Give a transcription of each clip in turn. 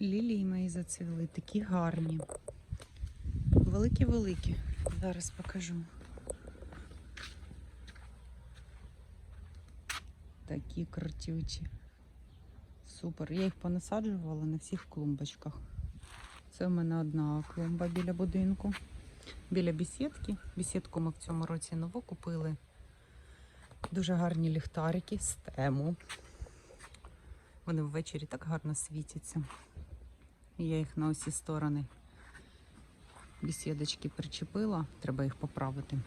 Лілії мої зацвіли, такі гарні. Великі-великі. Зараз покажу. Такі крутючі. Супер. Я їх понасаджувала на всіх клумбочках. Це в мене одна клумба біля будинку. Біля бесідки. Бесідку ми в цьому році нову купили. Дуже гарні ліхтарики з тему. Вони ввечері так гарно світяться. Я їх на усі сторони бесідочки причепила, треба їх поправити.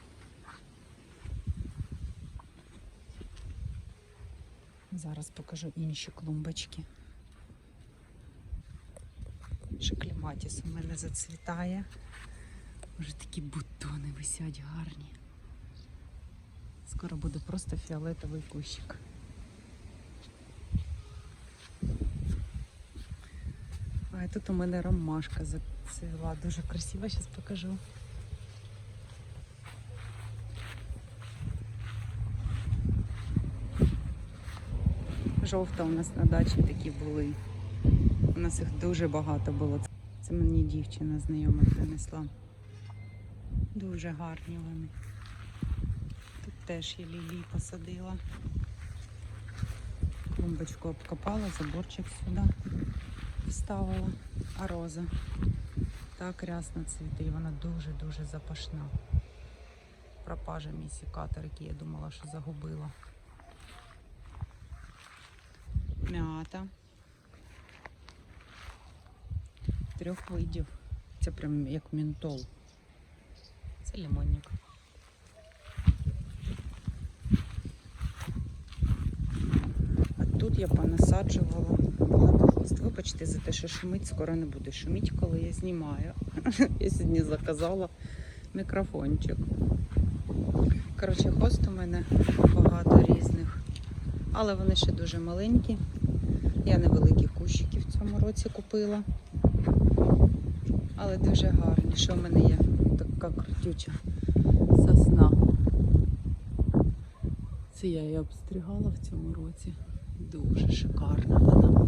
Зараз покажу інші клумбочки. Шекліматіс у мене зацвітає. Вже такі бутони висять гарні. Скоро буде просто фіолетовий кущик. А тут у мене ромашка зацвіла. Дуже красиво, зараз покажу. Жовта у нас на дачі такі були. У нас їх дуже багато було. Це мені дівчина знайома принесла. Дуже гарні вони. Тут теж я лілії посадила. Клумбочку обкопала, заборчик сюди вставила. А роза так рясно цвіте, і вона дуже-дуже запашна. Пропажа мій сікатор, який я думала, що загубила. Мята. Трьох видів. Це прям як ментол. Це лимонник. А тут я понасаджувала багатохвост. Вибачте за те, що шумить, скоро не буде шуміть, коли я знімаю. Я сьогодні заказала мікрофончик. Коротше, хост у мене багато різних, але вони ще дуже маленькі. Я невеликі кущики в цьому році купила. Але дуже гарні. Що в мене є? Така крутюча сосна. Це я її обстригала в цьому році. Дуже шикарна вона.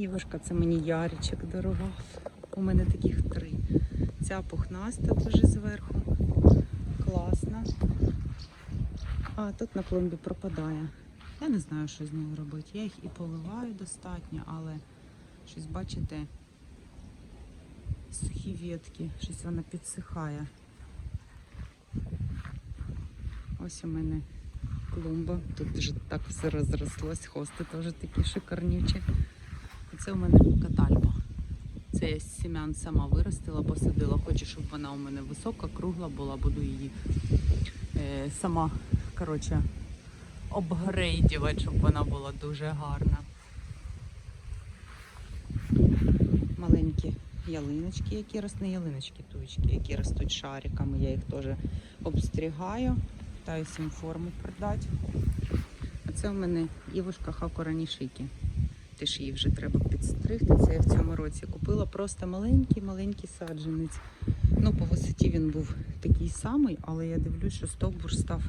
Івушка, це мені яричок дарував. У мене таких три. Ця пухнаста дуже зверху. Класна. А тут на клумбі пропадає. Я не знаю, що з нею робити. Я їх і поливаю достатньо, але щось, бачите, сухі ветки, щось вона підсихає. Ось у мене клумба. Тут вже так все розрослось, хости теж такі шикарнючі. Це у мене катальба. Це я з сім'ян сама виростила, посадила. Хочу, щоб вона у мене висока, кругла була, буду її е, сама коротше, обгрейдувати, щоб вона була дуже гарна. Маленькі ялиночки, які ростуть, ялиночки, туєчки, які ростуть шариками. Я їх теж обстрігаю, питаюся їм форму придати. А це у мене Івушка Хакуранішики. Теж її вже треба підстригти. Це я в цьому році купила просто маленький-маленький саджанець. Ну, по висоті він був такий самий, але я дивлюсь, що стовбур став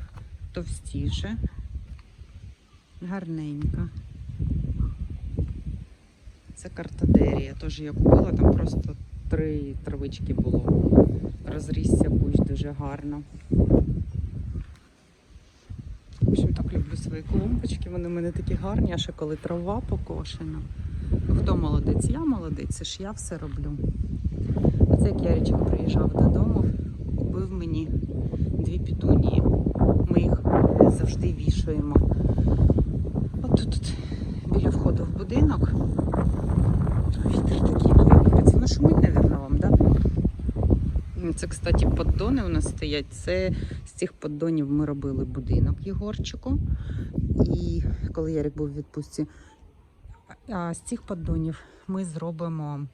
товстіше. Гарненька. Це картадерія. Теж я купила, там просто три травички було. Розрісся кущ дуже гарно. В общем, так люблю свої клумбочки. Вони в мене такі гарні, а ще коли трава покошена. Ну, хто молодець? Я молодець, це ж я все роблю. А це як Яричок приїжджав додому, купив мені дві пітунії. Ми їх завжди вішаємо. От тут, тут біля входу в будинок. Вітер такий капець. Воно шумить? Да? Це, кстати, поддони у нас стоять. Це з цих поддонів ми робили будинок Єгорчику. І коли Ярик був у відпустці, а з цих поддонів ми зробимо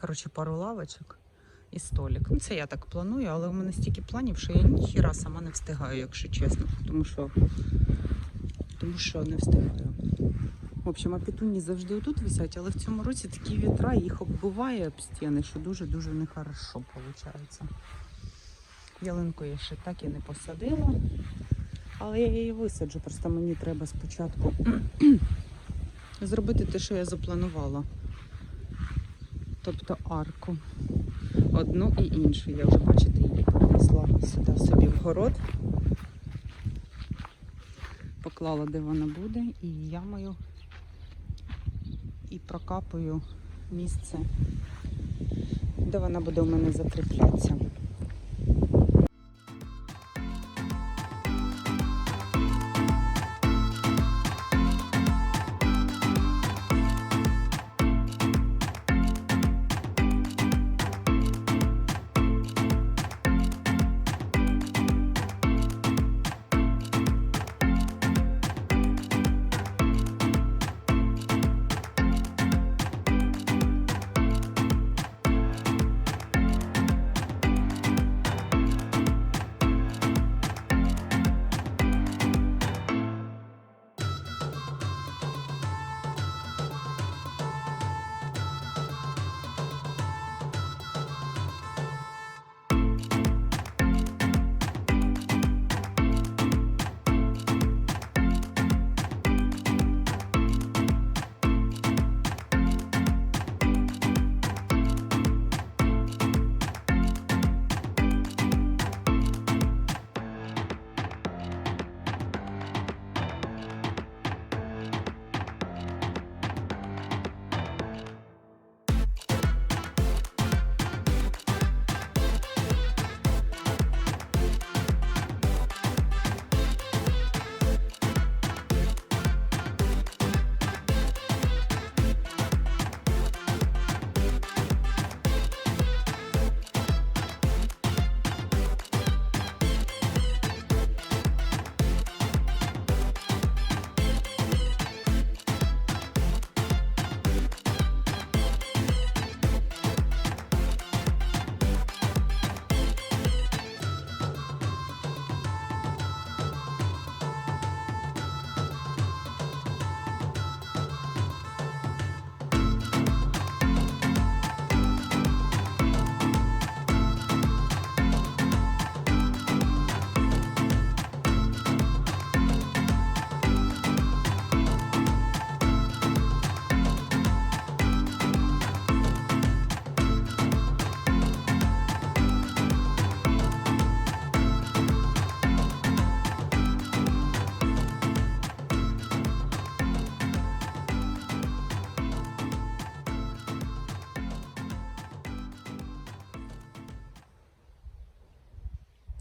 коротше, пару лавочок і столик. Ну, це я так планую, але у мене стільки планів, що я ніхіра сама не встигаю, якщо чесно. Тому що, тому що не встигаю. В общем, а петуні завжди отут висять, але в цьому році такі вітра їх оббиває об стіни, що дуже-дуже нехорошо виходить. Ялинку я ще так і не посадила, але я її висаджу. Просто мені треба спочатку зробити те, що я запланувала. Тобто арку. Одну і іншу. Я вже, бачите, її принесла сюди собі в город. Поклала, де вона буде, і ямою і прокапую місце, де вона буде у мене закріплятися.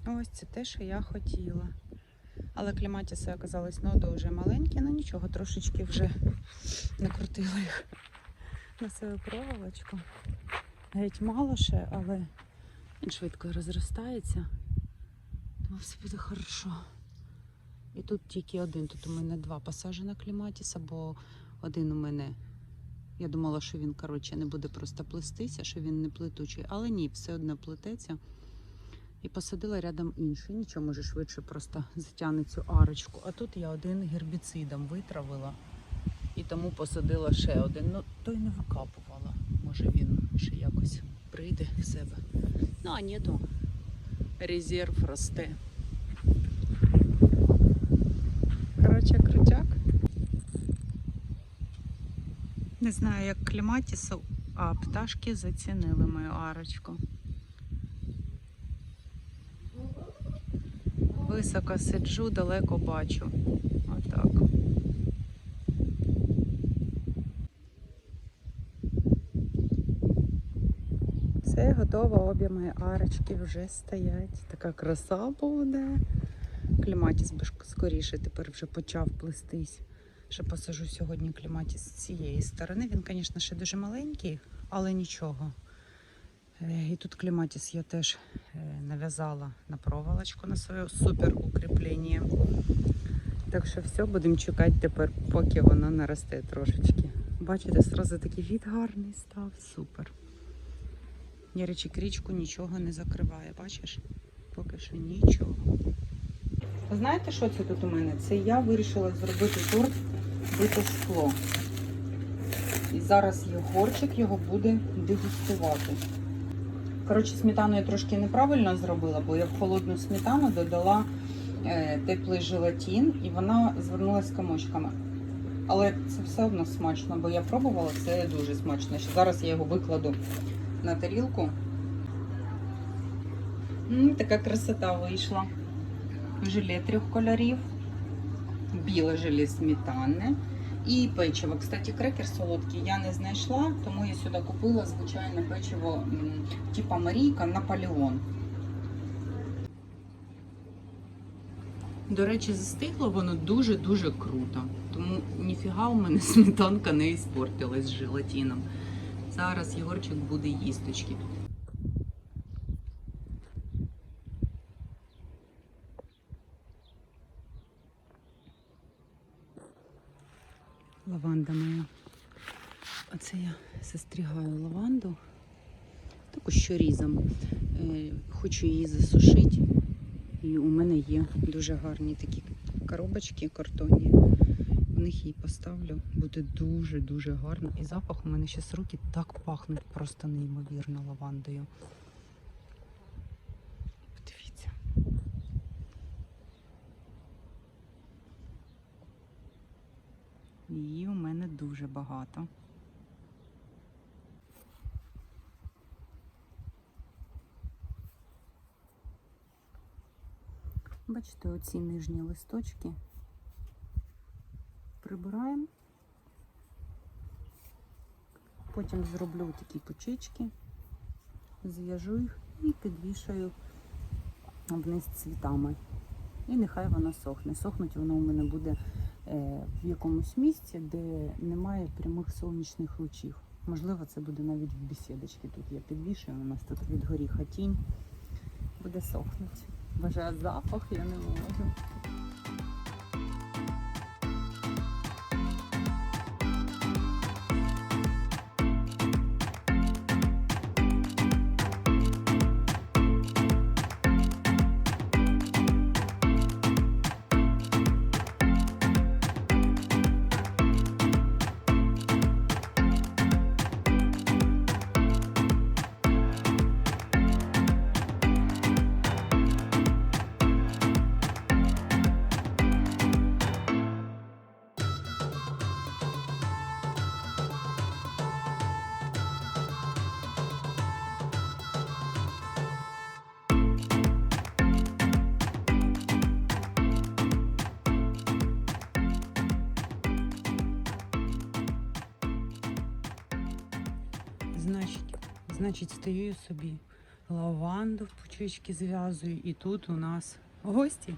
Ось це те, що я хотіла. Але кліматіси оказались ну, дуже маленькі, ну нічого, трошечки вже накрутила їх на свою проволочку. Геть мало ще, але він швидко розростається. Тому все буде хорошо. І тут тільки один. Тут у мене два посаджена кліматіса, бо один у мене. Я думала, що він коротше, не буде просто плестися, що він не плетучий, але ні, все одно плететься. І посадила рядом інший. Нічого, може швидше просто затягне цю арочку. А тут я один гербіцидом витравила і тому посадила ще один. Ну, той не викапувала. Може він ще якось прийде в себе. Ну, а ні, то резерв росте. Коротше, крутяк. Не знаю, як кліматісу, а пташки зацінили мою арочку. Високо сиджу, далеко бачу. Отак. Все готово, обі арочки вже стоять. Така краса буде. Кліматіс би скоріше тепер вже почав плестись. Ще посажу сьогодні кліматіс з цієї сторони. Він, звісно, ще дуже маленький, але нічого. Е, І тут кліматіс я теж е, нав'язала на проволочку на своє супер укріплення. Так що все, будемо чекати тепер, поки воно наросте трошечки. Бачите, одразу такий від гарний став. Супер. Яричик річку нічого не закриває, бачиш? Поки що нічого. Знаєте, що це тут у мене? Це я вирішила зробити торт бите скло. І зараз Єгорчик його буде дегустувати. Коротше, сметану я трошки неправильно зробила, бо я в холодну сметану додала е, теплий желатин і вона звернулася комочками. Але це все одно смачно, бо я пробувала, це дуже смачно. Зараз я його викладу на тарілку. М, така красота вийшла. Желе трьох кольорів, біле желе сметани і печиво. Кстати, крекер солодкий я не знайшла, тому я сюди купила звичайне печиво м, типа Марійка Наполеон. До речі, застигло воно дуже-дуже круто. Тому ніфіга у мене сметанка не іспортилась з желатином. Зараз Єгорчик буде їсточки. Лаванда моя. Оце я застрігаю лаванду. Таку щорізом. Е, Хочу її засушити. І у мене є дуже гарні такі коробочки картонні. В них її поставлю. Буде дуже-дуже гарно. І запах у мене зараз руки так пахнуть просто неймовірно лавандою. Її у мене дуже багато. Бачите, оці нижні листочки прибираємо. Потім зроблю такі пучечки, зв'яжу їх і підвішаю вниз цвітами. І нехай вона сохне. Сохнуть воно у мене буде в якомусь місці, де немає прямих сонячних лучів. Можливо, це буде навіть в бесідочці. Тут я підвішую, у нас тут від горіха тінь. Буде сохнути. Бажаю запах, я не можу. Значить, значить, стою собі лаванду в пучечки зв'язую, і тут у нас гості.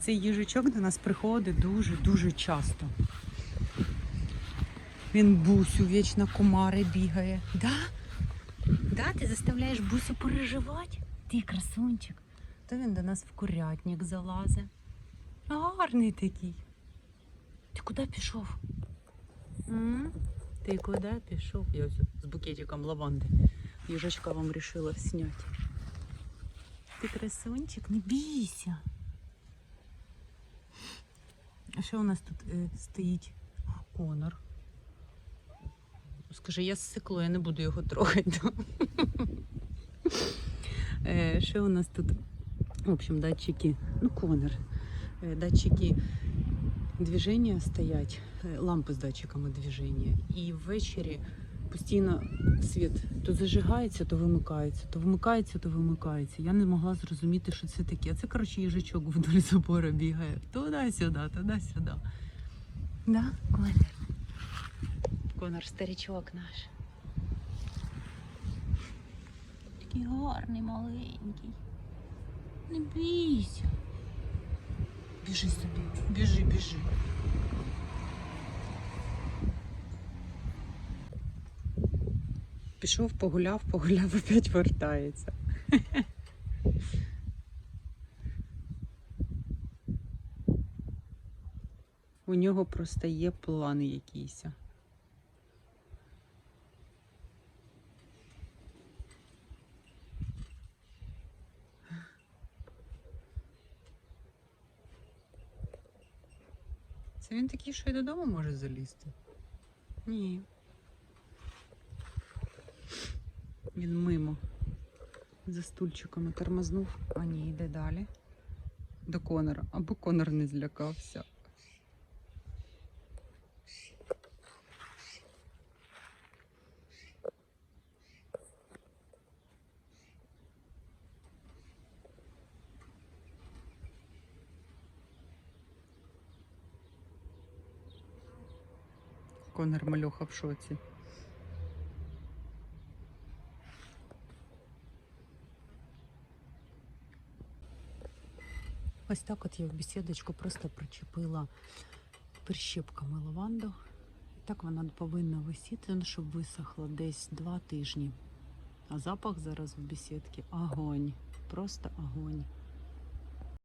Цей їжачок до нас приходить дуже-дуже часто. Він бусю вічно комари бігає. Да? Да, ти заставляєш бусю переживати? Ти красунчик. То він до нас в курятник залазить. Гарний такий. Ти куди пішов? М? Ти куди пішов? Я з букетиком лаванди. Їжачка вам вирішила зняти. Ти красунчик, не бійся. А що у нас тут е, стоїть Конор? Скажи, я зсикло, я не буду його трогати. Е, Що у нас тут? В общем, датчики. Ну, Конор. Е, Датчики движення стоять, е, лампи з датчиками движення. І ввечері постійно світ то зажигається, то вимикається, то вимикається, то вимикається. Я не могла зрозуміти, що це таке. Це, коротше, їжачок вдоль забора бігає. Туди-сюди, туди-сюди. Да, Конор? Конор, старичок наш. Такий гарний, маленький. Не бійся. Біжи собі, біжи, біжи. Пішов, погуляв, погуляв, опять вертається. У нього просто є плани якісь. Це він такий, що й додому може залізти? Ні. Він мимо. За стульчиками тормознув. А ні, йде далі. До Конора. Або Конор не злякався. Конор мальоха в шоці. Ось так от я в бесідочку просто причепила прищепками лаванду. Так вона повинна висіти, ну, щоб висохла десь два тижні. А запах зараз в бесідці огонь. Просто огонь.